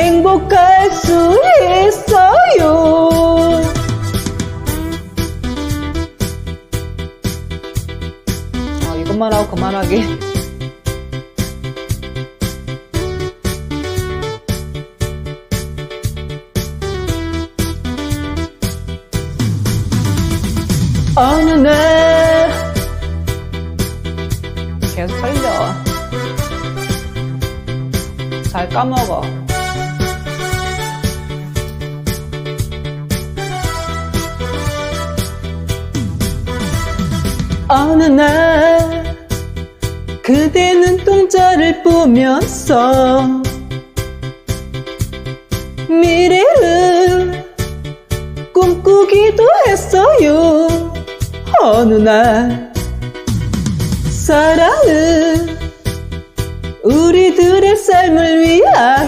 행복할 수 있어요. 아, 이것만 하고 그만하기. 어느 날 계속 살려 잘 까먹어 어느 날 그대 눈동자를 보면서 미래를 꿈꾸기도 했어요. 어느 날 사랑은 우리들의 삶을 위하여